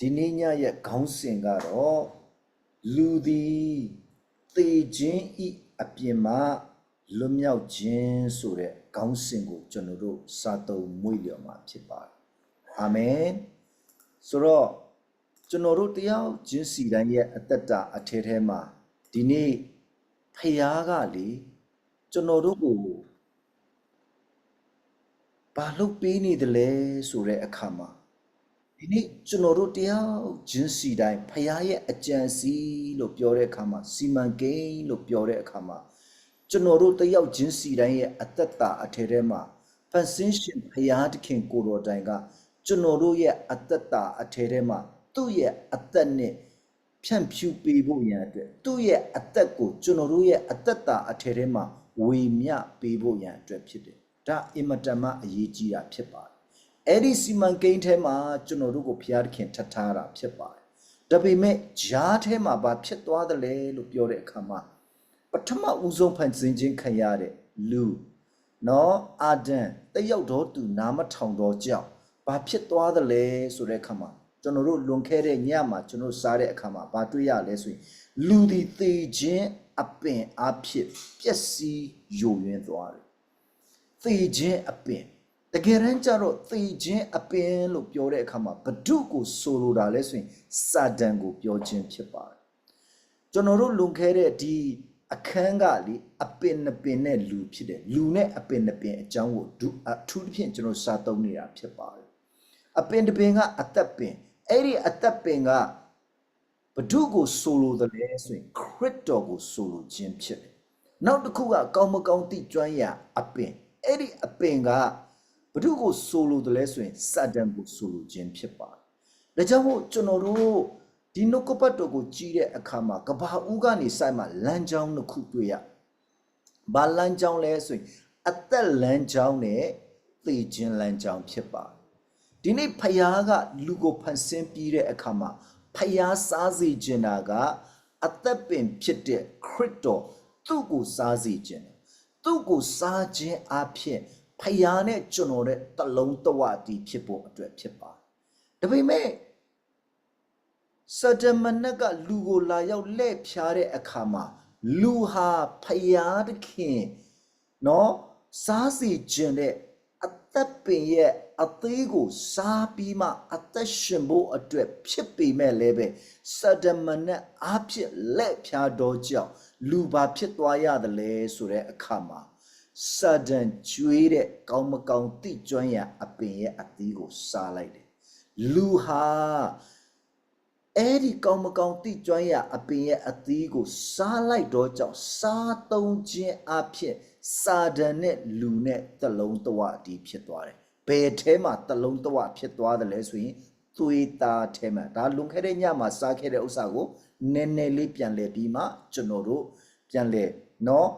ဒီနေ့ညရဲ့ခေါင်းစဉ်ကတော့လူသည်သေခြင်းဤအပြင်မှာလွတ်မြောက်ခြင်းဆိုတဲ့ခေါင်းစဉ်ကိုကျွန်တော်တို့စာသုံးမွေ့လျော်မှာဖြစ်ပါတယ်အာမင်ဆိုတော့ကျွန်တော်တို့တရားချင်းစီတိုင်းရဲ့အသက်တာအထဲထဲမှာဒီနေ့ဖခင်ကလေကျွန်တော်တို့ကိုဘာလုပ်ပေးနေတယ်လဲဆိုတဲ့အခါမှာ ဒီနေ့ကျွန်တော်တို့တရားချင်းစီတိုင်းဖရားရဲ့အကြံစီလို့ပြောတဲ့အခါမှာစီမံကိန်းလို့ပြောတဲ့အခါမှာကျွန်တော်တို့တယောက်ချင်းစီတိုင်းရဲ့အသက်တာအထည်ထဲမှာဖန်ဆင်းရှင်ဖရားသခင်ကိုတော်တိုင်ကကျွန်တော်တို့ရဲ့အသက်တာအထည်ထဲမှာသူ့ရဲ့အသက်နဲ့ဖြန့်ဖြူးပေးဖို့ရန်အတွက်သူ့ရဲ့အသက်ကိုကျွန်တော်တို့ရဲ့အသက်တာအထည်ထဲမှာဝေမျှပေးဖို့ရန်အတွက်ဖြစ်တယ်ဒါအင်မတန်မှအရေးကြီးတာဖြစ်ပါတယ် အဲ့ဒီစီမံကိန်းထဲမှာကျွန်တော်တို့ကိုဘုရားသခင်ထပ်ထားတာဖြစ်ပါတယ်။ဒါပေမဲ့ဂျားထဲမှာဘာဖြစ်သွားတယ်လဲလို့ပြောတဲ့အခါမှာပထမဦးဆုံးဖန်ဆင်းခြင်းခံရတဲ့လူနော်အာဒံတယောက်တော့သူနာမထောင်တော့ကြောက်ဘာဖြစ်သွားတယ်လဲဆိုတဲ့အခါမှာကျွန်တော်တို့လွန်ခဲ့တဲ့ညမှာကျွန်တော်စားတဲ့အခါမှာဘာတွေ့ရလဲဆိုရင်လူဒီသေခြင်းအပင်အဖြစ်ပျက်စီးယိုယွင်းသွားတယ်သေခြင်းအပင် တကယ်တမ်းကျတော့သေခြင်းအပင်လို့ပြောတဲ့အခါမှာဘဒုကိုဆိုလိုတာလဲဆိုရင်စာတန်ကိုပြောခြင်းဖြစ်ပါတယ်ကျွန်တော်တို့လွန်ခဲ့တဲ့ဒီအခန်းကလေအပင်နှစ်ပင်နဲ့လူဖြစ်တယ်လူနဲ့အပင်နှစ်ပင်အကြောင်းကိုဒုအထူးသဖြင့်ကျွန်တော်စာသုံးနေတာဖြစ်ပါတယ်အပင်တစ်ပင်ကအသက်ပင်အဲ့ဒီအသက်ပင်ကဘဒုကိုဆိုလိုတယ်လဲဆိုရင်ခရစ်တော်ကိုဆိုလိုခြင်းဖြစ်တယ်နောက်တစ်ခုကကောင်းမကောင်းတိကျွမ်းရာအပင်အဲ့ဒီအပင်က ဘု து ကိုဆိုလိုတယ်လဲဆိုရင်စတန်ကိုဆိုလိုခြင်းဖြစ်ပါတယ်။ဒါကြောင့်မို့ကျွန်တော်တို့ဒီနှုတ်ကပတ်တော်ကိုကြည့်တဲ့အခါမှာကဘာဦးကနေစိုက်မှာလမ်းကြောင်းတစ်ခုတွေ့ရ။ဘာလမ်းကြောင်းလဲဆိုရင်အသက်လမ်းကြောင်းနဲ့သေခြင်းလမ်းကြောင်းဖြစ်ပါတယ်။ဒီနေ့ဖယားကလူကိုဖန်ဆင်းပြီးတဲ့အခါမှာဖယားစားစေခြင်းတာကအသက်ပင်ဖြစ်တဲ့ခရစ်တော်သူ့ကိုစားစေခြင်းတယ်သူ့ကိုစားခြင်းအဖြစ် ဖယားနဲ့ကျွန်တော်တဲ့တလုံးတဝတီဖြစ်ဖို့အတွက်ဖြစ်ပါတယ်ဒါပေမဲ့စဒမနကလူကိုလာရောက်လှည့်ဖြားတဲ့အခါမှာလူဟာဖယားသခင်နော်စားစီခြင်းတဲ့အသက်ပင်ရဲ့အသေးကိုစားပြီးမှအသက်ရှင်ဖို့အတွက်ဖြစ်ပေမဲ့လည်းပဲစဒမနက်အားဖြင့်လက်ဖြားတော်ကြောင့်လူပါဖြစ်သွားရတယ်လဲဆိုတဲ့အခါမှာ စဒန်ကျွေးတဲ့ကောင်းမကောင်းတိကျွမ်းရအပင်ရဲ့အသီးကိုစားလိုက်တယ်လူဟာအဲ့ဒီကောင်းမကောင်းတိကျွမ်းရအပင်ရဲ့အသီးကိုစားလိုက်တော့ကြောင့်စားသုံးခြင်းအဖြစ်စာဒန်နဲ့လူနဲ့တလုံးတဝအတီးဖြစ်သွားတယ်ဘယ်ထဲမှာတလုံးတဝဖြစ်သွားတယ်လဲဆိုရင်သွေးသားထဲမှာဒါလွန်ခဲ့တဲ့ညမှာစားခဲ့တဲ့ဥစ္စာကိုနည်းနည်းလေးပြန်လဲပြီးမှကျွန်တော်တို့ပြန်လဲနော်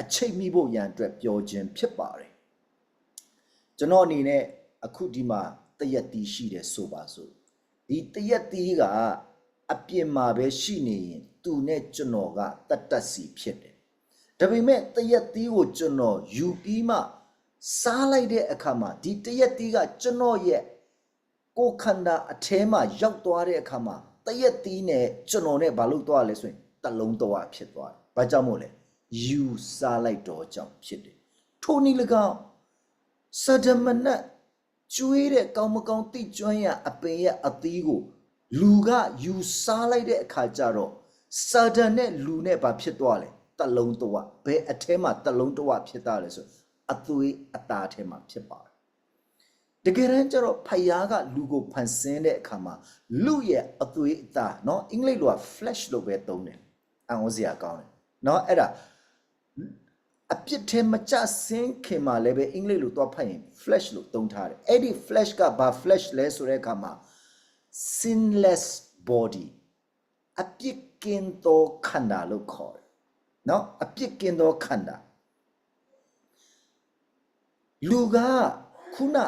အချိတ်မိဖို့ရန်အတွက်ပြောခြင်းဖြစ်ပါတယ်ကျွန်တော်အနေနဲ့အခုဒီမှာတရက်တီးရှိတယ်ဆိုပါစို့ဒီတရက်တီးကအပြင်မှာပဲရှိနေရင်သူနဲ့ကျွန်တော်ကတတ်တတ်စီဖြစ်တယ်ဒါပေမဲ့တရက်တီးကိုကျွန်တော်ယူပြီးမှစားလိုက်တဲ့အခါမှာဒီတရက်တီးကကျွန်တော်ရဲ့ကိုယ်ခန္ဓာအထဲမှာရောက်သွားတဲ့အခါမှာတရက်တီးနဲ့ကျွန်တော်နဲ့ဘာလို့သွားလဲဆိုရင်တလုံးတော့ဖြစ်သွားတယ်။ဘာကြောင့်မို့လဲ။ ယူစားလိုက်တော့ကြောင့်ဖြစ်တယ်။ထိုနည်း၎င်းစဒမနတ်ကျွေးတဲ့ကောင်းမကောင်းတိကျွမ်းရအပင်ရဲ့အသီးကိုလူကယူစားလိုက်တဲ့အခါကျတော့စာဒန်နဲ့လူနဲ့ဘာဖြစ်သွားလဲတလုံးတော့ဘယ်အထဲမှာတလုံးတော့ဖြစ်သွားလဲဆိုအသွေးအသားထဲမှာဖြစ်ပါတယ်တကယ်တမ်းကျတော့ဖယားကလူကိုဖန်ဆင်းတဲ့အခါမှာလူရဲ့အသွေးအသားเนาะအင်္ဂလိပ်လိုက flesh လို့ပဲသုံးတယ်အံ့ဩစရာကောင်းတယ်เนาะအဲ့ဒါ အပြစ်ထဲမကြဆင်းခင်မှာလည်းပဲအင်္ဂလိပ်လိုသွားဖတ်ရင် flesh လို့သုံးထားတယ်အဲ့ဒီ flesh ကဘာ flesh လဲဆိုတဲ့အခါမှာ sinless body အပြစ်ကင်းသောခန္ဓာလို့ခေါ်တယ်နော်အပြစ်ကင်းသောခန္ဓာလူကခုန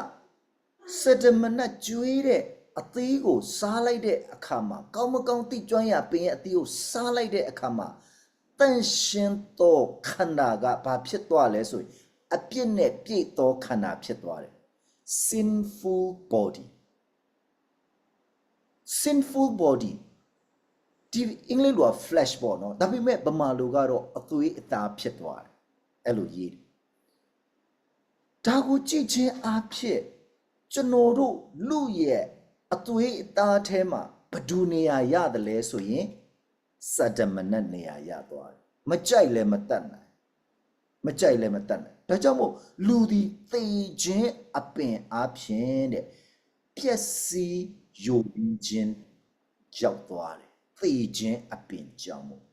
စတမနတ်ကျွေးတဲ့အသေးကိုစားလိုက်တဲ့အခါမှာကောင်းမကောင်းသိကျွမ်းရပင်ရဲ့အသေးကိုစားလိုက်တဲ့အခါမှာ တန်ရှင်သောခန္ဓာကဘာဖြစ်သွားလဲဆိုရင်အပြစ်နဲ့ပြည့်သောခန္ဓာဖြစ်သွားတယ် sinful body sinful body ဒီအင်္ဂလိပ်လိုက flesh ပေါ့နော်ဒါပေမဲ့ဗမာလိုကတော့အသွေးအသားဖြစ်သွားတယ်အဲ့လိုရေးတယ်ဒါကိုကြည့်ချင်းအားဖြင့်ကျွန်တော်တို့လူရဲ့အသွေးအသားထဲမှာဘယ်သူနေရာရတယ်လဲဆိုရင် စတမနတ်နေရာရသွားတယ်မကြိုက်လည်းမတတ်နိုင်မကြိုက်လည်းမတတ်နိုင်ဒါကြောင့်မို့လူဒီသေခြင်းအပင်အားဖြင့်တဲ့ပျက်စီးယိုပြီးခြင်းရောက်သွားတယ်သေခြင်းအပင်ကြောင့်မို့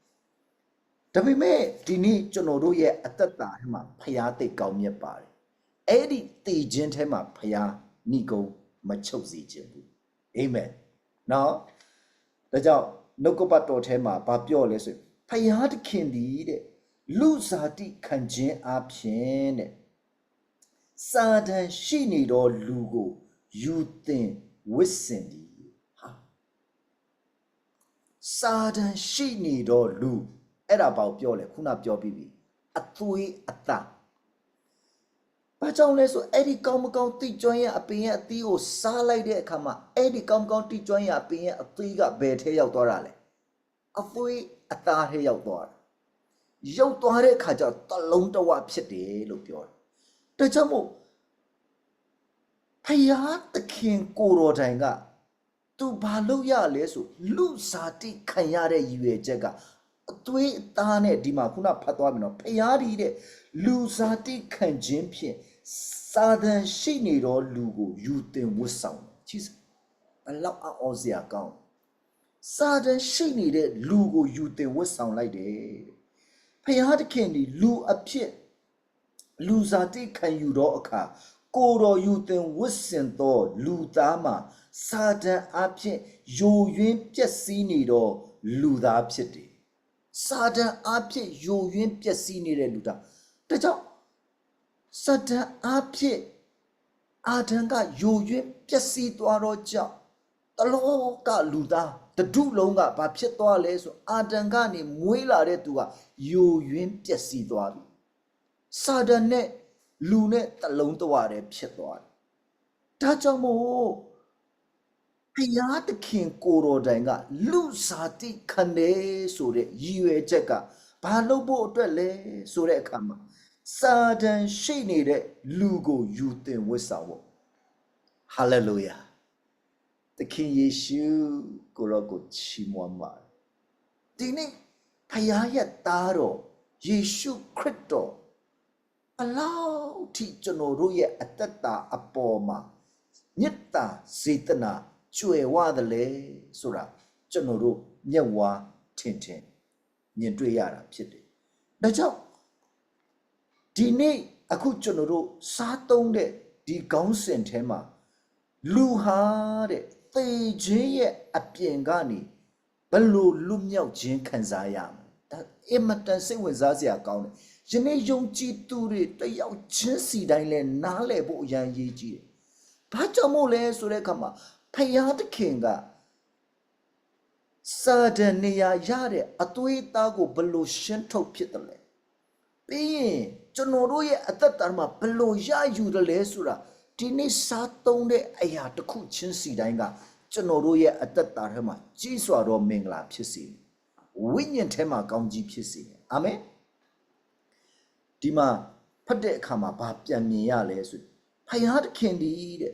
ဒါပေမဲ့ဒီနေ့ကျွန်တော်တို့ရဲ့အသက်တာထဲမှာဖျားသိပ်ကောင်းမြတ်ပါတယ်အဲ့ဒီသေခြင်းထဲမှာဖျားဏိကုံမချုပ်စေခြင်းဘူးအာမင်နော်ဒါကြောင့် နှုတ်ကပတ်တော်ထဲမှာဗာပြောလဲဆိုရင်ဖျားသခင်ဒီတဲ့လူစားတိခံခြင်းအပြင်တဲ့စာတန်ရှိနေသောလူကိုယူတင်ဝစ်စင်ဒီဟာစာတန်ရှိနေသောလူအဲ့ဒါပေါ့ပြောလဲခုနပြောပြီးပြီအသွေးအသား ဘာကြောင့်လဲဆိုအဲ့ဒီကောင်းမကောင်းတိကျွမ်းရဲ့အပင်ရဲ့အသီးကိုစားလိုက်တဲ့အခါမှာအဲ့ဒီကောင်းမကောင်းတိကျွမ်းရဲ့အပင်ရဲ့အသီးကဘယ်ထဲရောက်သွားတာလဲအသွေးအသားထဲရောက်သွားတာရောက်သွားတဲ့အခါကျတော့တလုံးတဝဖြစ်တယ်လို့ပြောတယ်ဒါကြောင့်မို့ဖယားသခင်ကိုတော်တိုင်ကသူဘာလုပ်ရလဲဆိုလူစားတိခံရတဲ့ရည်ရွယ်ချက်ကအသွေးအသားနဲ့ဒီမှာခုနဖတ်သွားပြီနော်ဖယားဒီတဲ့လူစားတိခံခြင်းဖြင့် စာဒန်ရှိနေတော့လူကိုယူတင်ဝတ်ဆောင်ချစ်ဘလောက်အော်စရာကောင်းစာဒန်ရှိနေတဲ့လူကိုယူတင်ဝတ်ဆောင်လိုက်တယ်ဖယားသခင်ဒီလူအဖြစ်လူစားတိခံယူတော့အခါကိုတော်ယူတင်ဝတ်ဆင်သောလူသားမှာစာတန်အဖြစ်ယိုယွင်းပျက်စီးနေတော့လူသားဖြစ်တယ်စာတန်အဖြစ်ယိုယွင်းပျက်စီးနေတဲ့လူသားဒါကြောင့် စာတန်အဖြစ်အာဒံကယိုယွင်းပျက်စီးသွားတော့ကြောင့်တလောကလူသားတဒုလုံးကဘာဖြစ်သွားလဲဆိုအာဒံကနေမွေးလာတဲ့သူကယိုယွင်းပျက်စီးသွားပြီစာတန်နဲ့လူနဲ့တလုံးတဝတည်းဖြစ်သွားတယ်ဒါကြောင့်မို့ဘုရားသခင်ကိုတော်တိုင်ကလူစားတိခံတယ်ဆိုတဲ့ရည်ရွယ်ချက်ကဘာလို့ဖို့အတွက်လဲဆိုတဲ့အခါမှာ စာတန်ရှိနေတဲ့လူကိုယူတင်ဝတ်ဆောင်ဖို့ဟာလေလုယာသခင်ယေရှုကိုရောကိုချီးမွမ်းပါတယ်ဒီနေ့ဖခင်ရဲ့သားတော်ယေရှုခရစ်တော်အလောက်ထိကျွန်တော်တို့ရဲ့အသက်တာအပေါ်မှာမေတ္တာစေတနာကျွယ်ဝတယ်လေဆိုတာကျွန်တော်တို့မျက်ဝါးထင်ထင်မြင်တွေ့ရတာဖြစ်တယ်ဒါကြောင့် ဒီနေ့အခုကျွန်တော်တို့စားသုံးတဲ့ဒီခေါင်းစဉ်ထဲမှာလူဟာတဲ့သေခြင်းရဲ့အပြင်ကနေဘလို့လွတ်မြောက်ခြင်းခံစားရမလဲဒါအင်မတန်စိတ်ဝင်စားစရာကောင်းတယ်ယနေ့ယုံကြည်သူတွေတယောက်ချင်းစီတိုင်းလဲနားလည်ဖို့အရန်ရေးကြည့်တယ်ဘာကြောင့်မို့လဲဆိုတဲ့အခါမှာဖယားသခင်ကစာဒန်နေရာရတဲ့အသွေးသားကိုဘလို့ရှင်းထုတ်ဖြစ်တယ်လဲပြီးရင် ကျွန်တော်တို့ရဲ့အသက်တာမှာဘလို့ရယူတယ်လဲဆိုတာဒီနေ့စားသုံးတဲ့အရာတစ်ခုချင်းစီတိုင်းကကျွန်တော်တို့ရဲ့အသက်တာထဲမှာကြီးစွာသောမင်္ဂလာဖြစ်စေဝိညာဉ်ထဲမှာကောင်းကြီးဖြစ်စေအာမင်ဒီမှာဖတ်တဲ့အခါမှာဘာပြန်မြင်ရလဲဆိုဖယားသခင်ဒီတဲ့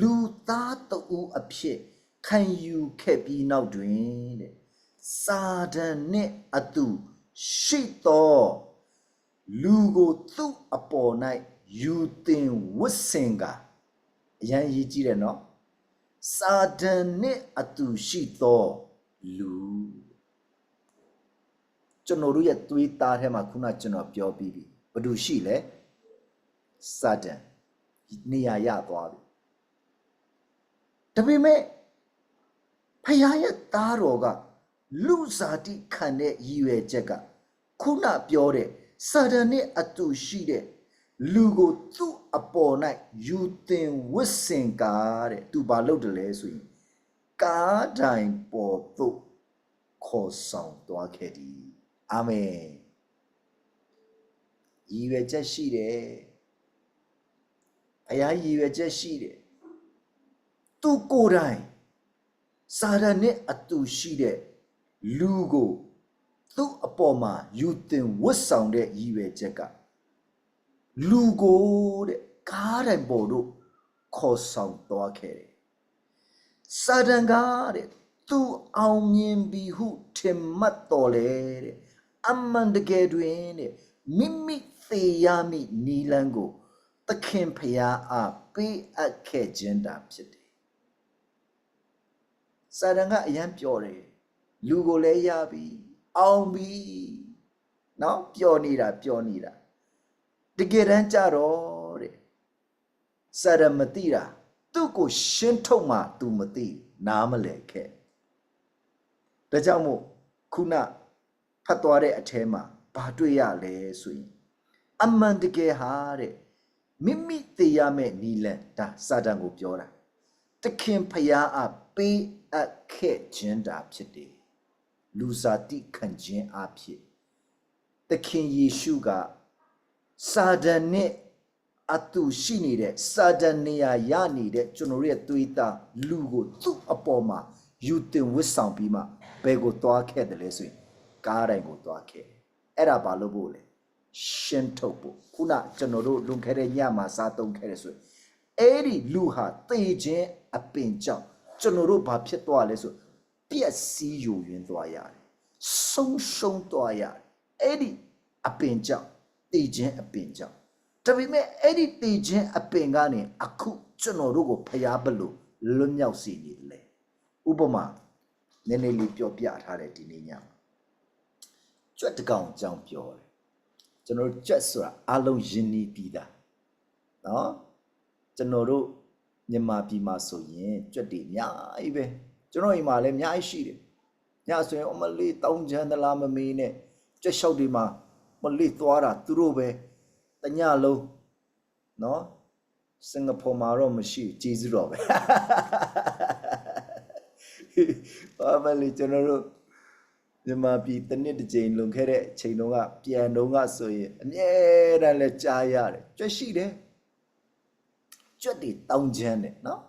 လူသားတူအဖြစ်ခံယူခဲ့ပြီးနောက်တွင်တဲ့စာဒန်နဲ့အတူရှိတော် လူကိုသူ့အပေါ်၌ယူတင်ဝတ်ဆင်ကအရန်ရေးကြည့်တယ်နော်စာဒန်နဲ့အတူရှိတော်လူကျွန်တော်တို့ရဲ့သွေးသားထဲမှာခုနကျွန်တော်ပြောပြီးပြီဘာလို့ရှိလဲစာဒန်နေရာရသွားပြီဒါပေမဲ့ဖခင်ရဲ့သားတော်ကလူစားတိခံတဲ့ရည်ရွယ်ချက်ကခုနပြောတဲ့ စာတန်နဲ့အတူရှိတဲ့လူကိုသူ့အပေါ်၌ယူတင်ဝစ်စင်ကားတဲ့သူဘာလုပ်တယ်လဲဆိုရင်ကားတိုင်ပေါ်သို့ခေါ်ဆောင်သွားခဲ့သည်အာမင်ရည်ရွယ်ချက်ရှိတယ်အရာရည်ရွယ်ချက်ရှိတယ်သူကိုယ်တိုင်စာရန်နဲ့အတူရှိတဲ့လူကို သူ့အပေါ်မှာယူတင်ဝတ်ဆောင်တဲ့ရည်ရွယ်ချက်ကလူကိုတဲ့ကားတိုင်ပေါ်တို့ခေါ်ဆောင်သွားခဲ့တယ်စာရန်ကတဲ့သူအောင်မြင်ပြီဟုထင်မှတ်တော်လေတဲ့အမှန်တကယ်တွင်တဲ့မိမိသေရမည့်နီလန်းကိုသခင်ဖျားအားပေးအပ်ခဲ့ခြင်းတာဖြစ်တယ်စာရန်ကအယံပြောတယ်လူကိုလည်းရပြီ အောင်ပြီနော်ပျော်နေတာပျော်နေတာတကယ်တမ်းကြတော့တဲ့စရမတိတာသူ့ကိုရှင်းထုတ်မှ तू မသိနားမလည်ခဲ့ဒါကြောင့်မို့ခုနဖတ်သွားတဲ့အထဲမှာဘာတွေ့ရလဲဆိုရင်အမှန်တကယ်ဟာတဲ့မိမိသိရမယ့်နီလန်ဒါစာတန်ကိုပြောတာတခင်ဖျားအပေးအပ်ခဲ့ခြင်းတာဖြစ်တယ် လူစားတိခံခြင်းအဖြစ်တခင်ယေရှုကစာတန်နဲ့အတူရှိနေတဲ့စာတန်နေရာရနေတဲ့ကျွန်တော်ရဲ့သွေးသားလူကိုသူ့အပေါ်မှာယူတင်ဝစ်ဆောင်ပြီးမှဘယ်ကိုသွားခဲ့တယ်လဲဆိုရင်ကားတိုင်ကိုသွားခဲ့တယ်အဲ့ဒါဘာလို့ဖို့လဲရှင်းထုတ်ဖို့ခုနကျွန်တော်တို့လွန်ခဲ့တဲ့ညမှာစားသုံးခဲ့တယ်ဆိုရင်အဲ့ဒီလူဟာတေခြင်းအပင်ကြောင့်ကျွန်တော်တို့ဘာဖြစ်သွားလဲဆို ပျက်စီးယူရင်းသွားရတယ်ဆုံးရှုံးသွားရတယ်အဲ့ဒီအပင်ကြောင့်တေခြင်းအပင်ကြောင့်ဒါပေမဲ့အဲ့ဒီတေခြင်းအပင်ကနေအခုကျွန်တော်တို့ကိုဖျားပလို့လွတ်မြောက်စေနေတယ်လေဥပမာနည်းနည်းလေးပြောပြထားတယ်ဒီနေ့ညမှာကြွက်တကောင်အကြောင်းပြောတယ်ကျွန်တော်တို့ကြွက်ဆိုတာအလုံးယဉ်နီးပြီးသားเนาะကျွန်တော်တို့မြန်မာပြည်မှာဆိုရင်ကြွက်တွေအများကြီးပဲ ကျွန်တော်အိမ်မှာလည်းအများကြီးရှိတယ်ညဆိုရင်အမလေးတောင်းချမ်းသလားမမေးနဲ့ကြက်လျှောက်တွေမှာမလေးသွားတာသူတို့ပဲတညလုံးနော်စင်ကာပူမှာတော့မရှိကျေးဇူးတော်ပဲဘာမလဲကျွန်တော်တို့မြန်မာပြည်တစ်နှစ်တစ်ကြိမ်လွန်ခဲ့တဲ့ချိန်တုန်းကပြန်တုန်းကဆိုရင်အမြဲတမ်းလဲကြားရတယ်ကြွက်ရှိတယ်ကြွက်တွေတောင်းချမ်းတယ်နော်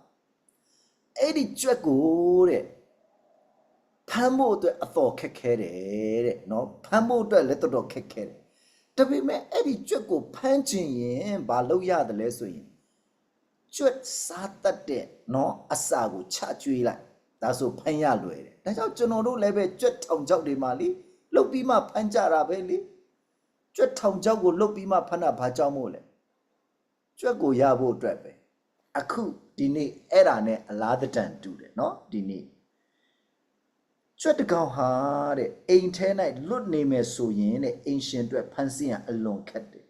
အဲ့ဒီကြွက်ကိုတဲ့ဖမ်းဖို့အတွက်အတော်ခက်ခဲတယ်တဲ့နော်ဖမ်းဖို့အတွက်လည်းတော်တော်ခက်ခဲတယ်ဒါပေမဲ့အဲ့ဒီကြွက်ကိုဖမ်းချင်ရင်ဘာလုပ်ရတယ်လဲဆိုရင်ကြွက်စားတတ်တဲ့နော်အစာကိုချကျွေးလိုက်ဒါဆိုဖမ်းရလွယ်တယ်ဒါကြောင့်ကျွန်တော်တို့လည်းပဲကြွက်ထောင်ချောက်တွေမှာလीလုတ်ပြီးမှဖမ်းကြတာပဲလीကြွက်ထောင်ချောက်ကိုလုတ်ပြီးမှဖမ်းတာဘာကြောင့်မို့လဲကြွက်ကိုရဖို့အတွက်ပဲ အခုဒီနေ့အဲ့ဒါနဲ့အလားတန်တူတယ်เนาะဒီနေ့ကြွက်တကောင်ဟာတဲ့အိမ်ထဲ၌လွတ်နေမယ်ဆိုရင်တဲ့အိမ်ရှင်အတွက်ဖမ်းဆီးရန်အလွန်ခက်တယ်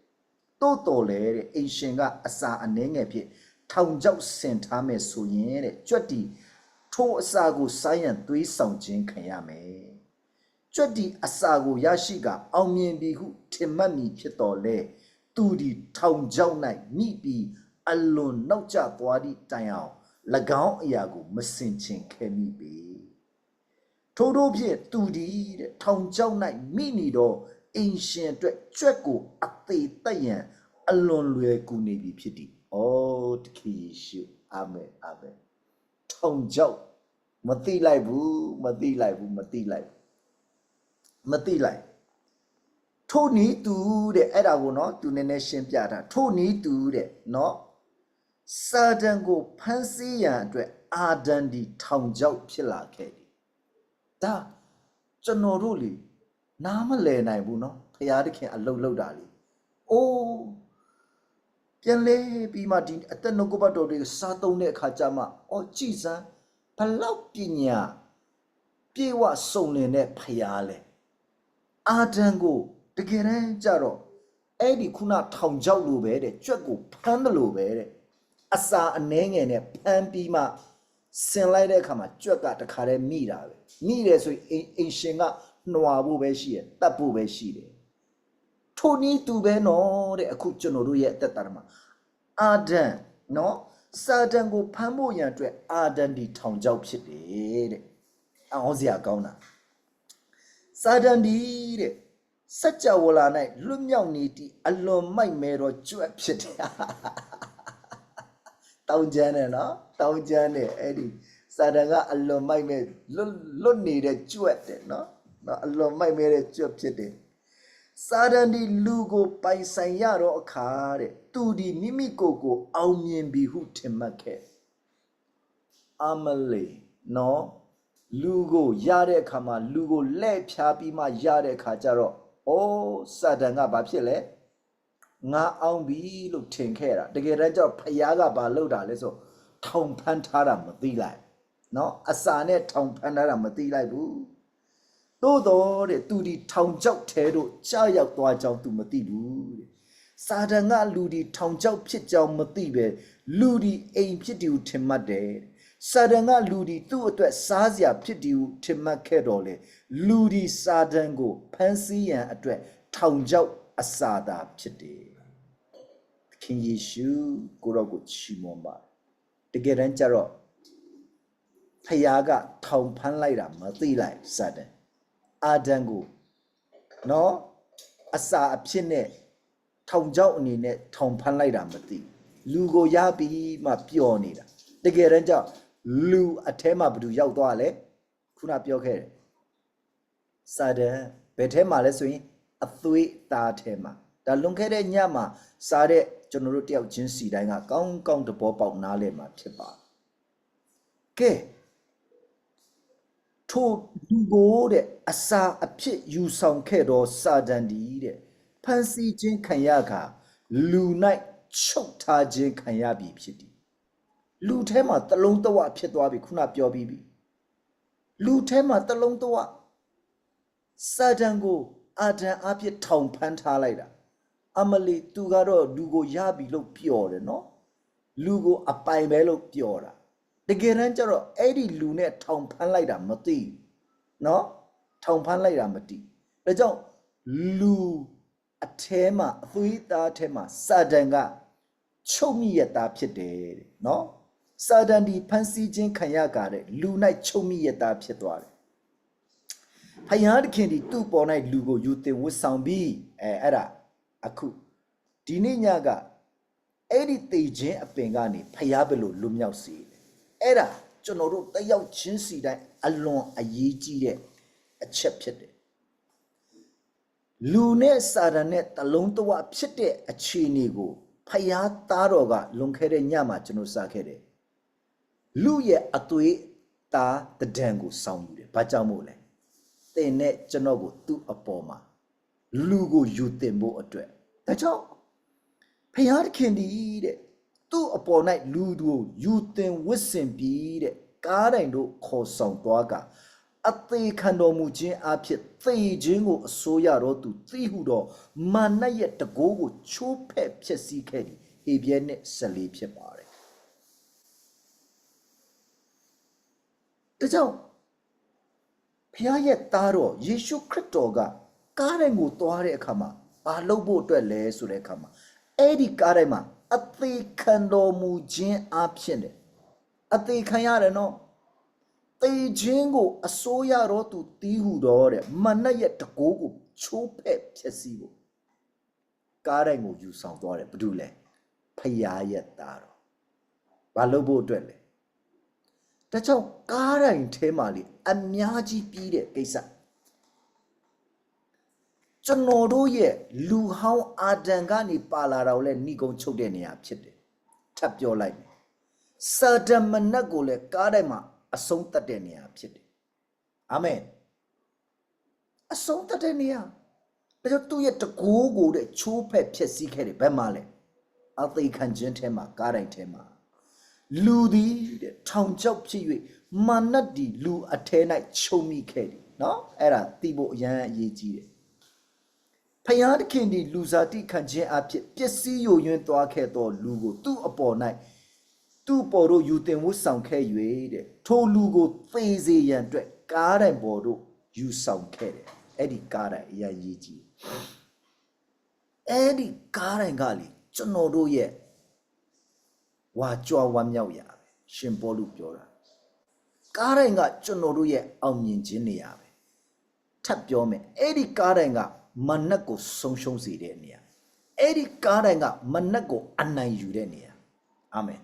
တိုးတော်လဲတဲ့အိမ်ရှင်ကအစာအနှဲငယ်ဖြစ်ထောင်ချောက်ဆင်ထားမယ်ဆိုရင်တဲ့ကြွက်တီထိုအစာကိုစားရန်သွေးဆောင်ခြင်းခံရမယ်ကြွက်တီအစာကိုရရှိကအောင်မြင်ပြီဟုထင်မှတ်မည်ဖြစ်တော်လဲသူဒီထောင်ချောက်၌မိပြီး အလွန်နောက်ကျသွားသည့်တိုင်အောင်၎င်းအရာကိုမစင်ချင်ခဲ့မိပေထို့သောဖြင့်သူဒီတဲ့ထောင်ချောက်၌မိနေသောအင်ရှင်အတွက်ကြွက်ကိုအသေးတက်ရန်အလွန်လွယ်ကူနေပြီဖြစ်သည်။အော်တခင်ယေရှုအာမင်အာမင်။ထောင်ချောက်မသိလိုက်ဘူးမသိလိုက်ဘူးမသိလိုက်မသိလိုက်ထို့နီးသူတဲ့အဲ့ဒါကိုနော်သူနည်းနည်းရှင်းပြတာထို့နီးသူတဲ့နော် စာတန်ကိုဖန်ဆီးရန်အတွက်အာဒန်ဒီထောင်ချောက်ဖြစ်လာခဲ့တယ်ဒါကျွန်တော်တို့လေနားမလည်နိုင်ဘူးเนาะဖရာသခင်အလုတ်လုတ်တာလေအိုးပြန်လေပြီးမှဒီအသက်နှုတ်ကပတ်တော်တွေစားသုံးတဲ့အခါကျမှအော်ကြည်စမ်းဘလောက်ပညာပြေဝစုံလင်တဲ့ဖရာလဲအာဒန်ကိုတကယ်တမ်းကြတော့အဲ့ဒီခုနထောင်ချောက်လိုပဲတဲ့ကြွက်ကိုဖမ်းတယ်လို့ပဲတဲ့ အစာအနှဲငယ်နဲ့ဖမ်းပြီးမှဆင်လိုက်တဲ့အခါမှာကြွက်ကတခါတည်းမိတာပဲမိတယ်ဆိုရင်အိမ်ရှင်ကနှွာဖို့ပဲရှိရတတ်ဖို့ပဲရှိတယ်ထိုနည်းသူပဲနော်တဲ့အခုကျွန်တော်တို့ရဲ့အသက်တာမှာအာဒန်နော်စာတန်ကိုဖမ်းဖို့ရန်အတွက်အာဒန်ဒီထောင်ချောက်ဖြစ်တယ်တဲ့အောင်းစရာကောင်းတာစာတန်ဒီတဲ့စัจ java လာ၌လွတ်မြောက်နေတီအလွန်မိုက်မဲတော့ကြွက်ဖြစ်တယ် တောင်းကျမ်းတယ်နော်တောင်းကျမ်းတယ်အဲ့ဒီစစာတန်ကအလွန်မိုက်မဲ့လွတ်လွတ်နေတဲ့ကြွက်တယ်နော်နော်အလွန်မိုက်မဲ့တဲ့ကြွက်ဖြစ်တယ်စာတန်ဒီလူကိုပိုင်ဆိုင်ရတော့အခါတဲ့သူဒီမိမိကိုယ်ကိုအောင်မြင်ပြီဟုထင်မှတ်ခဲ့အမလေးနော်လူကိုရတဲ့အခါမှာလူကိုလက်ဖြားပြီးမှရတဲ့အခါကျတော့အိုးစာတန်ကဘာဖြစ်လဲ ငါအောင်ပြီလို့ထင်ခဲ့တာတကယ်တမ်းကျတော့ဖယားကဘာလုပ်တာလဲဆိုထောင်ဖန်းထားတာမသိလိုက်เนาะအစာနဲ့ထောင်ဖန်းထားတာမသိလိုက်ဘူးသို့တော့တဲ့သူဒီထောင်ချောက်ထဲတို့ကြာရောက်သွားကြောင်းသူမသိဘူးတဲ့စာတန်ကလူဒီထောင်ချောက်ဖြစ်ကြောင်းမသိပဲလူဒီအိမ်ဖြစ်တယ်ဟုထင်မှတ်တယ်တဲ့စာတန်ကလူဒီသူ့အတွက်စားစရာဖြစ်တယ်ဟုထင်မှတ်ခဲ့တော့လေလူဒီစာတန်ကိုဖမ်းဆီးရန်အတွက်ထောင်ချောက်အစာသာဖြစ်တယ် ခင်ယေရှုကိုရောကိုချီးမွမ်းပါတယ်တကယ်တမ်းကျတော့ဖခင်ကထောင်ဖမ်းလိုက်တာမသိလိုက်စတဲ့အာဒံကိုနော်အစာအဖြစ်နဲ့ထောင်ချောက်အနေနဲ့ထောင်ဖမ်းလိုက်တာမသိလူကိုရပြီးမှပျော်နေတာတကယ်တမ်းကျလူအแทမှာဘယ်သူရောက်သွားလဲခုနပြောခဲ့တယ်စာဒံဘယ်ထဲမှာလဲဆိုရင်အသွေးသားထဲမှာဒါလွန်ခဲ့တဲ့ညမှာစားတဲ့ ကျွန်တော်တို့တယောက်ချင်းစီတိုင်းကကောင်းကောင်းတဘောပေါက်နားလဲမှာဖြစ်ပါတယ်ကဲထိုလူကိုတဲ့အစာအဖြစ်ယူဆောင်ခဲ့တော့စာဒန်ဒီတဲ့ဖန်စီခြင်းခံရခါလူ၌ချုပ်ထားခြင်းခံရပြီဖြစ်သည်လူထဲမှာတလုံးတဝဖြစ်သွားပြီခုနပြောပြီးပြီလူထဲမှာတလုံးတဝစာဒန်ကိုအာဒံအဖြစ်ထောင်ဖမ်းထားလိုက်တာ အမလီသူကတော့လူကိုရပြီလို့ပြောတယ်နော်လူကိုအပိုင်ပဲလို့ပြောတာတကယ်တမ်းကျတော့အဲ့ဒီလူနဲ့ထောင်ဖမ်းလိုက်တာမသိဘူးနော်ထောင်ဖမ်းလိုက်တာမသိဒါကြောင့်လူအထဲမှာအသွေးသားအထဲမှာစာဒန်ကချုပ်မိရတာဖြစ်တယ်တဲ့နော်စာဒန်ဒီဖန်ဆီးခြင်းခံရကြတဲ့လူ၌ချုပ်မိရတာဖြစ်သွားတယ်ဖယားတခင်ဒီသူ့ပေါ်၌လူကိုယူတင်ဝတ်ဆောင်ပြီးအဲအဲ့ဒါ အခုဒီနေ့ညကအဲ့ဒီတေခြင်းအပင်ကနေဖျားဘယ်လိုလွတ်မြောက်စေလဲအဲ့ဒါကျွန်တော်တို့တယောက်ချင်းစီတိုင်းအလွန်အရေးကြီးတဲ့အချက်ဖြစ်တယ်လူနဲ့စာရနဲ့တလုံးတဝဖြစ်တဲ့အခြေအနေကိုဖျားသားတော်ကလွန်ခဲ့တဲ့ညမှာကျွန်တော်စခဲ့တယ်လူရဲ့အသွေးသားတဒံကိုစောင်းယူတယ်ဘာကြောင့်မို့လဲတင်နဲ့ကျွန်တော်ကိုသူ့အပေါ်မှာ လူကိုယူတင်ဖို့အတွက်ဒါကြောင့်ဖယားသခင်ဒီတဲ့သူ့အပေါ်၌လူတို့ယူတင်ဝစ်စင်ပြီးတဲ့ကားတိုင်တို့ခေါ်ဆောင်သွားကအသေးခံတော်မူခြင်းအဖြစ်သေခြင်းကိုအစိုးရတော်သူသိဟုသောမာနရဲ့တကိုးကိုချိုးဖက်ဖြစ်စည်းခဲ့သည်ဟေပြဲနဲ့ဆက်လေးဖြစ်ပါတယ်ဒါကြောင့်ဖခင်ရဲ့သားတော်ယေရှုခရစ်တော်က ကားတိုင်းကိုသွားတဲ့အခါမှာဘာလုပ်ဖို့အတွက်လဲဆိုတဲ့အခါမှာအဲ့ဒီကားတိုင်းမှာအသေးခံတော်မူခြင်းအဖြစ်နဲ့အသေးခံရတယ်နော်တေခြင်းကိုအစိုးရတော်သူတီးဟုတော်တဲ့မနက်ရဲ့တကိုးကိုချိုးဖက်ဖြစ်စီဖို့ကားတိုင်းကိုယူဆောင်သွားတယ်ဘာလို့လဲဖယားရဲ့သားတော်ဘာလုပ်ဖို့အတွက်လဲဒါကြောင့်ကားတိုင်းထဲမှာလေအများကြီးပြီးတဲ့ကိစ္စ ကျွန်တော်တို့ရဲ့လူဟောင်းအာဒံကနေပါလာတာကိုလည်းဏိကုံချုပ်တဲ့နေရာဖြစ်တယ်ထပ်ပြောလိုက်မယ်စာဒမနတ်ကိုလည်းကားတိုင်းမှာအဆုံးတတ်တဲ့နေရာဖြစ်တယ်အာမင်အဆုံးတတ်တဲ့နေရာဒါကြောင့်သူ့ရဲ့တကိုးကိုတဲ့ချိုးဖက်ဖြစ်စည်းခဲ့တယ်ဘယ်မှာလဲအသေးခံခြင်းထဲမှာကားတိုင်းထဲမှာလူသည်တဲ့ထောင်ချောက်ဖြစ်၍မာနတ်ဒီလူအထဲ၌ချုံမိခဲ့တယ်နော်အဲ့ဒါသိဖို့အရန်အရေးကြီးတယ် ဖယားသခင်ဒီလူစားတိခံခြင်းအဖြစ်ပျက်စီးယိုယွင်းသွားခဲ့သောလူကိုသူ့အပေါ်၌သူ့ပေါ်တို့ယူတင်ဝတ်ဆောင်ခဲ့၍တဲ့ထိုလူကိုသေစေရန်အတွက်ကားတိုင်ပေါ်တို့ယူဆောင်ခဲ့တယ်အဲ့ဒီကားတိုင်အရန်ရေးကြီးအဲ့ဒီကားတိုင်ကလေကျွန်တော်တို့ရဲ့ဝါကြွားဝမ်းမြောက်ရပဲရှင်ပေါလုပြောတာကားတိုင်ကကျွန်တော်တို့ရဲ့အောင်မြင်ခြင်းနေရာပဲထပ်ပြောမယ်အဲ့ဒီကားတိုင်က မနတ်ကိုဆုံးရှုံးစေတဲ့နေရာအဲ့ဒီကားတိုင်ကမနတ်ကိုအနိုင်ယူတဲ့နေရာအာမင်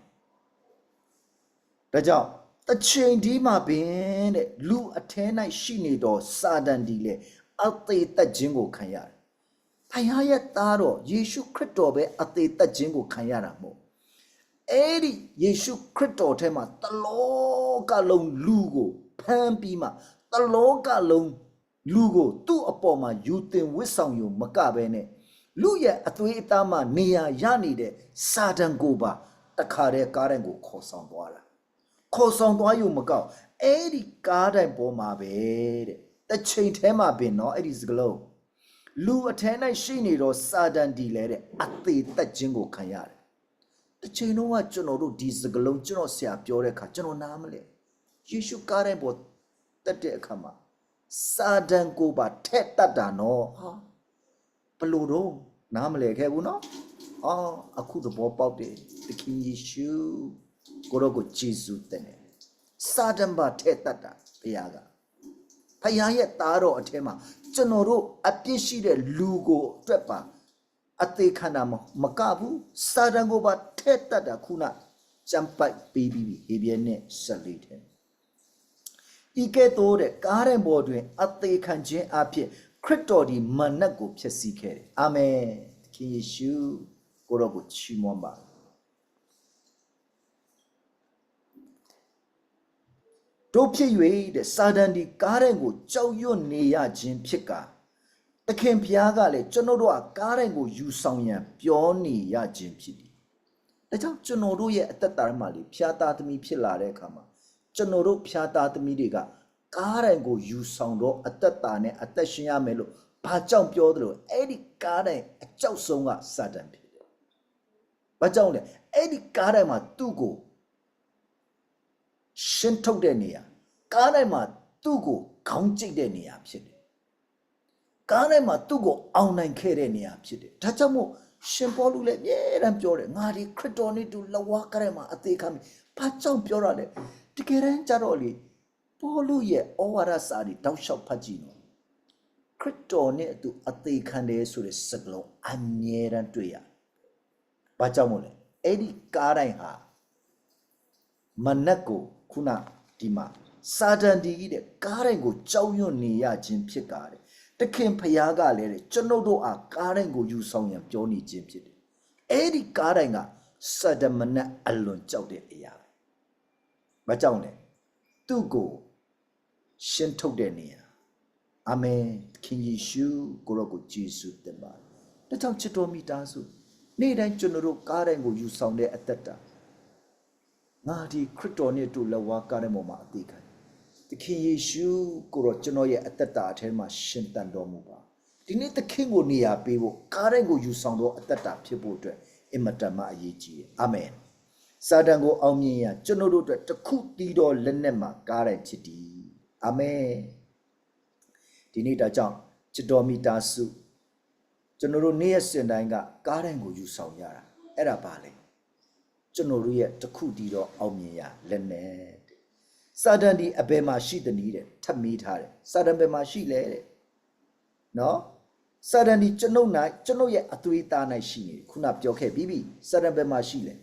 ဒါကြောင့်တချိန်ဒီမှာပင်တဲ့လူအထဲ၌ရှိနေသောစာတန်ဒီလေအသေးသက်ခြင်းကိုခံရတယ်။ဖယားရဲ့သားတော်ယေရှုခရစ်တော်ပဲအသေးသက်ခြင်းကိုခံရတာမဟုတ်။အဲ့ဒီယေရှုခရစ်တော်ထဲမှာတလောကလုံးလူကိုဖမ်းပြီးမှတလောကလုံး လူကိုသူ့အပေါ်မှာယူတင်ဝစ်ဆောင်ယူမကဘဲနဲ့လူရဲ့အသွေးအသားမှနေရာရနေတဲ့စာတန်ကိုပါတခါတည်းကားတဲ့ကိုခေါ်ဆောင်သွားတာ ခေါ်ဆောင်သွားယူမကောက်အဲ့ဒီကားတိုင်ပေါ်မှာပဲတဲ့တစ်ချိန်ထဲမှာပင်เนาะအဲ့ဒီစကလုံးလူအထဲ၌ရှိနေတော့စာတန်ဒီလဲတဲ့အသေးသက်ခြင်းကိုခံရတယ်တစ်ချိန်တော့ကကျွန်တော်တို့ဒီစကလုံးကျွန်တော်ဆရာပြောတဲ့အခါကျွန်တော်နားမလဲယေရှုကားတိုင်ပေါ်တက်တဲ့အခါမှာ စာတန်ကိုပါထက်တတ်တာနော်ဟာဘလို့တော့နားမလဲခဲ့ဘူးနော်အော်အခုသဘောပေါက်တယ်သခင်ယေရှုကိုရောကိုဂျေဇုတဲ့နေစာတန်ဘာထဲတတ်တာဘုရားကဖခင်ရဲ့သားတော်အထဲမှာကျွန်တော်တို့အပြစ်ရှိတဲ့လူကိုအတွက်ပါအသေးခန္ဓာမမကဘူးစာတန်ကိုပါထဲတတ်တာခုနကြံပိုက်ပေးပြီးဟေဘရဲနဲ့ဆက်လေးတယ် ဤကဲ့သို့တဲ့ကားတဲ့ဘော်တွင် အသေးခံခြင်းအဖြစ်ခရစ်တော်ဒီမနတ်ကိုဖျက်ဆီးခဲ့တယ်အာမင်သခင်ယေရှုကိုရောကိုချီးမွမ်းပါတို့ဖြစ်၍တဲ့စာတန်ဒီကားတဲ့ကိုကြောက်ရွံ့နေရခြင်းဖြစ်ကာသခင်ဖျားကလည်းကျွန်တော်တို့ကကားတဲ့ကိုယူဆောင်ရန်ပြောနေရခြင်းဖြစ်တယ်။ဒါကြောင့်ကျွန်တော်တို့ရဲ့အသက်တာမှာလေဖျားသားသမီးဖြစ်လာတဲ့အခါမှာ ကျွန်တော်တို့ဖျားသားသမီးတွေကကားတဲ့ကိုယူဆောင်တော့အသက်တာနဲ့အသက်ရှင်ရမယ်လို့ဘာကြောင့်ပြောသလိုအဲ့ဒီကားတဲ့အကြောက်ဆုံးကစာတန်ဖြစ်တယ်။ဘာကြောင့်လဲအဲ့ဒီကားတဲ့မှာသူ့ကိုရှင်းထုတ်တဲ့နေရာကားတိုင်းမှာသူ့ကိုခေါင်းကျိတ်တဲ့နေရာဖြစ်တယ်ကားတိုင်းမှာသူ့ကိုအောင်နိုင်ခဲ့တဲ့နေရာဖြစ်တယ်ဒါကြောင့်မို့ရှင်ပေါလုလည်းအမြဲတမ်းပြောတယ်ငါဒီခရစ်တော်နဲ့တူလဝါကားတိုင်းမှာအသေးခံပြီဘာကြောင့်ပြောရလဲ တကယ်တမ်းကျတော့လေပေါလုရဲ့ဩဝါဒစာတွေတောက်လျှောက်ဖတ်ကြည့်နော်ခရစ်တော်နဲ့အတူအသေးခံတယ်ဆိုတဲ့စကားလုံးအမြဲတမ်းတွေ့ရဘာကြောင့်မို့လဲအဲ့ဒီကားတိုင်းဟာမနက်ကိုခုနဒီမှာစာတန်ဒီကြီးတဲ့ကားတိုင်းကိုကြောက်ရွံ့နေရခြင်းဖြစ်ကားတဲ့တခင်ဖျားကလည်းတဲ့ကျွန်ုပ်တို့အားကားတိုင်းကိုယူဆောင်ရန်ပြောနေခြင်းဖြစ်တယ်အဲ့ဒီကားတိုင်းကစဒမနက်အလွန်ကြောက်တဲ့အရာပဲ မကြောက်နဲ့သူ့ကိုရှင်းထုတ်တဲ့နေရာအာမင်ခင်ယေရှုကိုရောကိုယေရှုတင်ပါတယ်ဒါကြောင့်ချစ်တော်မိသားစုနေ့တိုင်းကျွန်တော်တို့ကားတိုင်းကိုယူဆောင်တဲ့အသက်တာငါဒီခရစ်တော်နဲ့တူလက်ဝါးကားတဲ့ပုံမှာအသေးခံသခင်ယေရှုကိုတော့ကျွန်တော်ရဲ့အသက်တာအထဲမှာရှင်သန်တော်မူပါဒီနေ့သခင်ကိုနေရာပေးဖို့ကားတဲ့ကိုယူဆောင်တော့အသက်တာဖြစ်ဖို့အတွက်အင်မတန်မှအရေးကြီးတယ်အာမင် စာတန်ကိုအောင်မြင်ရကျွန်တော်တို့အတွက်တစ်ခုတီးတော့လက်နဲ့မှာကားတဲ့ဖြစ်သည်အာမင်ဒီနေ့ဒါကြောင့်ချစ်တော်မိသားစုကျွန်တော်တို့နေ့ရက်စဉ်တိုင်းကကားတဲ့ကိုယူဆောင်ရတာအဲ့ဒါပါလေကျွန်တော်တို့ရဲ့တစ်ခုတည်းတော့အောင်မြင်ရလက်နဲ့တဲ့စာတန်ဒီအဘယ်မှာရှိသနည်းတဲ့ထပ်မေးထားတယ်စာတန်ဘယ်မှာရှိလဲတဲ့နော်စာတန်ဒီကျွန်ုပ်၌ကျွန်ုပ်ရဲ့အသွေးသား၌ရှိနေတယ်ခုနပြောခဲ့ပြီးပြီစာတန်ဘယ်မှာရှိလဲ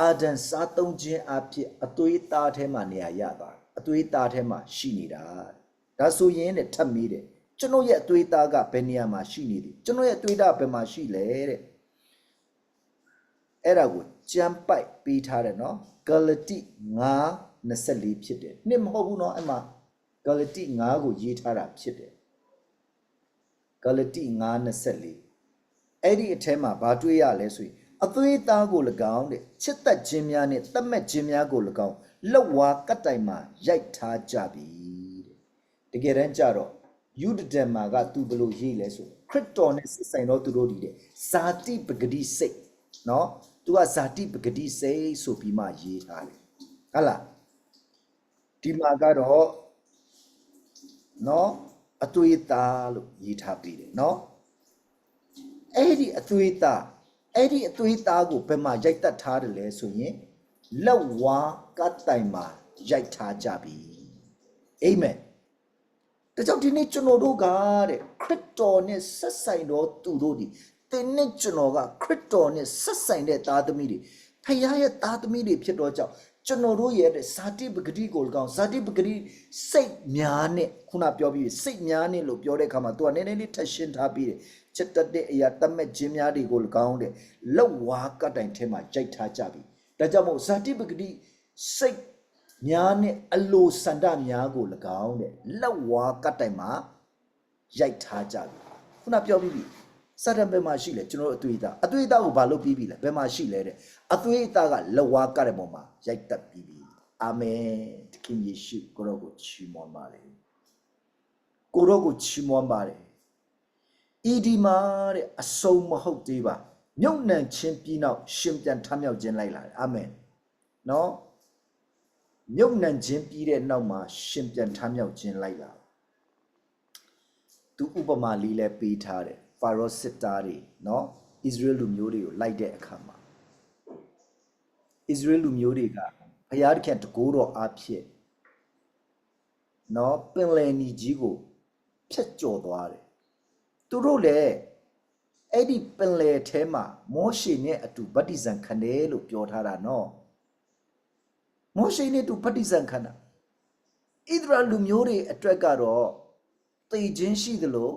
အာဒန်စားသုံးခြင်းအဖြစ်အသွေးသားထဲမှာနေရာရသွားတယ်အသွေးသားထဲမှာရှိနေတာတဲ့ဒါဆိုရင်တဲ့ထပ်မေးတယ်ကျွန်ုပ်ရဲ့အသွေးသားကဘယ်နေရာမှာရှိနေတယ်ကျွန်ုပ်ရဲ့အသွေးသားဘယ်မှာရှိလဲတဲ့အဲ့ဒါကိုကြမ်းပိုက်ပေးထားတယ်နော်ဂလတိ9 24ဖြစ်တယ်နှစ်မဟုတ်ဘူးနော်အဲ့မှာဂလတိ9ကိုရေးထားတာဖြစ်တယ်ဂလတိ9 24အဲ့ဒီအထဲမှာဘာတွေ့ရလဲဆိုရင် အသွေးသားကို၎င်းတဲ့ချစ်သက်ခြင်းများနဲ့တတ်မဲ့ခြင်းများကို၎င်းလောက်ဝါကတ်တိုင်မှာရိုက်ထားကြပြီတဲ့တကယ်တမ်းကျတော့ယူဒဒန်မာကသူဘလို့ရေးလဲဆိုခရစ်တော်နဲ့ဆက်ဆိုင်တော့သူတို့ဒီတဲ့ဇာတိပဂတိစိတ်เนาะသူကဇာတိပဂတိစိတ်ဆိုပြီးမှရေးထားတယ်ဟုတ်လားဒီမှာကတော့เนาะအသွေးသားလို့ရေးထားပြီးတယ်เนาะအဲ့ဒီအသွေးသား အဲ့ဒီအသွေးသားကိုဘယ်မှာရိုက်တတ်ထားတယ်လဲဆိုရင်လက်ဝါးကတ်တိုင်မှာရိုက်ထားကြပြီအာမင်ဒါကြောင့်ဒီနေ့ကျွန်တော်တို့ကတဲ့ခရစ်တော်နဲ့ဆက်ဆိုင်တော်သူတို့ဒီတင်းနဲ့ကျွန်တော်ကခရစ်တော်နဲ့ဆက်ဆိုင်တဲ့သားသမီးတွေဖခင်ရဲ့သားသမီးတွေဖြစ်တော့ကြောင့်ကျွန်တော်တို့ရဲ့ဇာတိပဂတိကို၎င်းဇာတိပဂတိစိတ်များနဲ့ခုနပြောပြီးစိတ်များနဲ့လို့ပြောတဲ့အခါမှာ तू ကနည်းနည်းလေးထပ်ရှင်းထားပြီးတယ် ချက်တက်တဲ့အရာတတ်မဲ့ခြင်းများတွေကို၎င်းတဲ့လောက်ဝါကတိုင်ထဲမှာကြိုက်ထားကြပြီဒါကြောင့်မို့ဇာတိပဂတိစိတ်များနဲ့အလိုစန္ဒများကို၎င်းတဲ့လောက်ဝါကတိုင်မှာရိုက်ထားကြပြီခုနပြောပြီးပြီစာတန်ဘယ်မှာရှိလဲကျွန်တော်တို့အသွေးအသားအသွေးအသားကိုဘာလို့ပြီးပြီလဲဘယ်မှာရှိလဲတဲ့အသွေးအသားကလက်ဝါကတဲ့ပုံမှာရိုက်တက်ပြီးပြီအာမင်သခင်ယေရှုကိုရောကိုချီးမွမ်းပါလေကိုရောကိုချီးမွမ်းပါတယ် ဤဒီမှာတဲ့အဆုံးမဟုတ်သေးပါမြုပ်နှံခြင်းပြီးနောက်ရှင်ပြန်ထမြောက်ခြင်းလိုက်လာတယ်အာမင်နော်မြုပ်နှံခြင်းပြီးတဲ့နောက်မှာရှင်ပြန်ထမြောက်ခြင်းလိုက်လာသူဥပမာလေးလဲပေးထားတယ်ဖာရောစစ်သားတွေနော်ဣသရေလလူမျိုးတွေကိုလိုက်တဲ့အခါမှာဣသရေလလူမျိုးတွေကဘုရားသခင်တကိုးတော်အဖြစ်နော်ပင်လယ်ညီကြီးကိုဖျက်ကျော်သွားတယ် သူတို့လည်းအဲ့ဒီပင်လယ်ထဲမှာမောရှေနဲ့အတူဗတ္တိဇံခံတယ်လို့ပြောထားတာနော်မောရှေနဲ့အတူဗတ္တိဇံခံတာဣသရေလလူမျိုးတွေအတွက်ကတော့သိခြင်းရှိသလို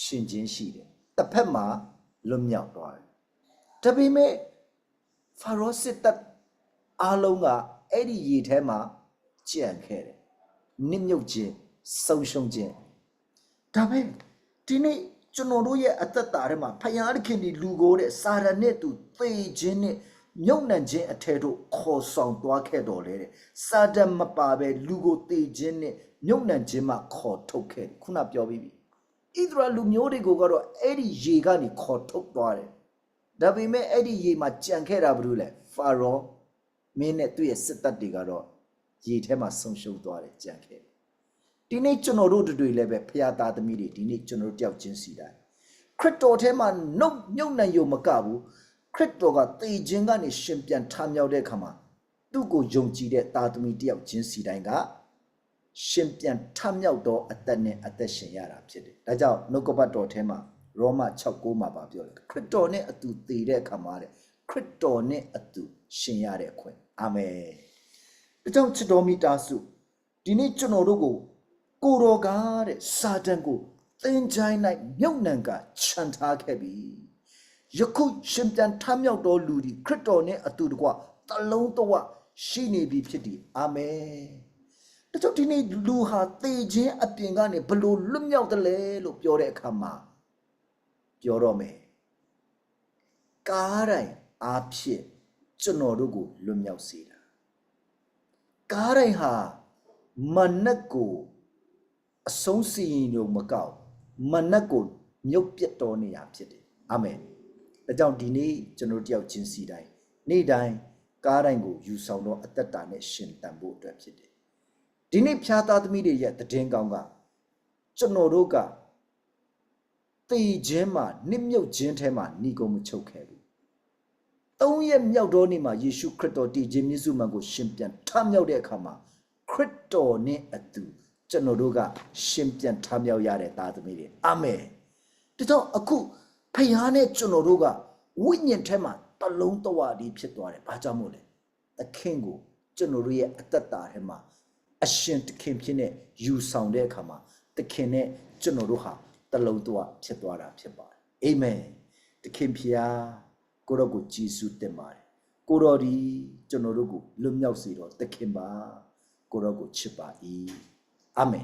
ရှင်ခြင်းရှိတယ်တစ်ဖက်မှာလွတ်မြောက်သွားတယ်ဒါပေမဲ့ဖာရောစစ်တပ်အားလုံးကအဲ့ဒီရေထဲမှာကြံ့ခဲ့တယ်နစ်မြုပ်ခြင်းဆုံးရှုံးခြင်းဒါပဲ ဒီနေ့ကျွန်တော်တို့ရဲ့အသက်တာထဲမှာဖယားသခင်ဒီလူကိုတဲ့စာရနဲ့သူသေခြင်းနဲ့မြုပ်နှံခြင်းအထက်တို့ခေါ်ဆောင်သွားခဲ့တော်လေတဲ့စာတန်မပါပဲလူကိုသေခြင်းနဲ့မြုပ်နှံခြင်းမှခေါ်ထုတ်ခဲ့တယ်ခုနပြောပြီးပြီဣသရေလလူမျိုးတွေကိုကတော့အဲ့ဒီရေကနေခေါ်ထုတ်သွားတယ်ဒါပေမဲ့အဲ့ဒီရေမှာကြံခဲ့တာဘာလို့လဲဖာရောမင်းနဲ့သူ့ရဲ့စစ်တပ်တွေကတော့ရေထဲမှာဆုံရှုံသွားတယ်ကြံခဲ့တယ် ဒီနေ့ကျွန်တော်တို့တွေလည်းပဲဖရာသားသမီးတွေဒီနေ့ကျွန်တော်တို့တယောက်ချင်းစီတိုင်းခရစ်တော်ထဲမှာနှုတ်မြုပ်နှံရုံမကဘူးခရစ်တော်ကတေခြင်းကနေရှင်ပြန်ထမြောက်တဲ့အခါမှာသူ့ကိုယုံကြည်တဲ့သားသမီးတယောက်ချင်းစီတိုင်းကရှင်ပြန်ထမြောက်သောအသက်နဲ့အသက်ရှင်ရတာဖြစ်တယ်။ဒါကြောင့်နှုတ်ကပတ်တော်ထဲမှာရောမ6:9မှာပြောလဲခရစ်တော်နဲ့အတူတည်တဲ့အခါမှာတဲ့ခရစ်တော်နဲ့အတူရှင်ရတဲ့အခွင့်အာမင်။ဒါကြောင့်ချစ်တော်မိသားစုဒီနေ့ကျွန်တော်တို့ကို ကိုတော်ကားတဲ့စာတန်ကိုသင်ချိုင်း၌မြုပ်နှံကခြံထားခဲ့ပြီ။ယခုရှင်ပြန်ထမြောက်သောလူဒီခရစ်တော်နဲ့အတူတကွတလုံးတဝရှိနေပြီဖြစ်သည်အာမင်။တချို့ဒီနေ့လူဟာသေခြင်းအပြင်ကနေဘလို့လွတ်မြောက်တယ်လဲလို့ပြောတဲ့အခါမှာပြောတော့မယ်ကားတိုင်းအားဖြင့်ကျွန်တော်တို့ကိုလွတ်မြောက်စေတာကားတိုင်းဟာမနက်ကို အဆုံးစီရင်လို့မကောက်မနက်ကိုမြုပ်ပြတ်တော်နေရဖြစ်တယ်အာမင်ဒါကြောင့်ဒီနေ့ကျွန်တော်တို့တယောက်ချင်းစီတိုင်းနေ့တိုင်းကားတိုင်းကိုယူဆောင်တော့အသက်တာနဲ့ရှင်တန်ဖို့အတွက်ဖြစ်တယ်ဒီနေ့ဖျားသားသမီးတွေရဲ့တည်င်းကောင်းကကျွန်တော်တို့ကတေခြင်းမှာနစ်မြုပ်ခြင်းထဲမှာဏီကုံမချုပ်ခဲ့ဘူး။သုံးရက်မြောက်တော့နေ့မှာယေရှုခရစ်တော်တည်ခြင်းမြတ်စုမှန်ကိုရှင်ပြန်ထမြောက်တဲ့အခါမှာခရစ်တော်နဲ့အတူ ကျွန်တော်တို့ကရှင်ပြန်ထမြောက်ရတဲ့သားသမီးတွေအာမင်။ဒါကြောင့်အခုဖခင်နဲ့ကျွန်တော်တို့ကဝိညာဉ်ထဲမှာတလုံးတဝါဒီဖြစ်သွားတယ်။ဘာကြောင့်မို့လဲ။သခင်ကိုကျွန်တော်တို့ရဲ့အသက်တာထဲမှာအရှင်တခင်ဖြစ်နေယူဆောင်တဲ့အခါမှာတခင်နဲ့ကျွန်တော်တို့ဟာတလုံးတော့ဖြစ်သွားတာဖြစ်ပါတယ်အာမင်တခင်ဖျားကိုရောကိုကြည်စုတင်ပါတယ်ကိုရောဒီကျွန်တော်တို့ကိုလွတ်မြောက်စေတော့တခင်ပါကိုရောကိုချစ်ပါ၏ အာမင်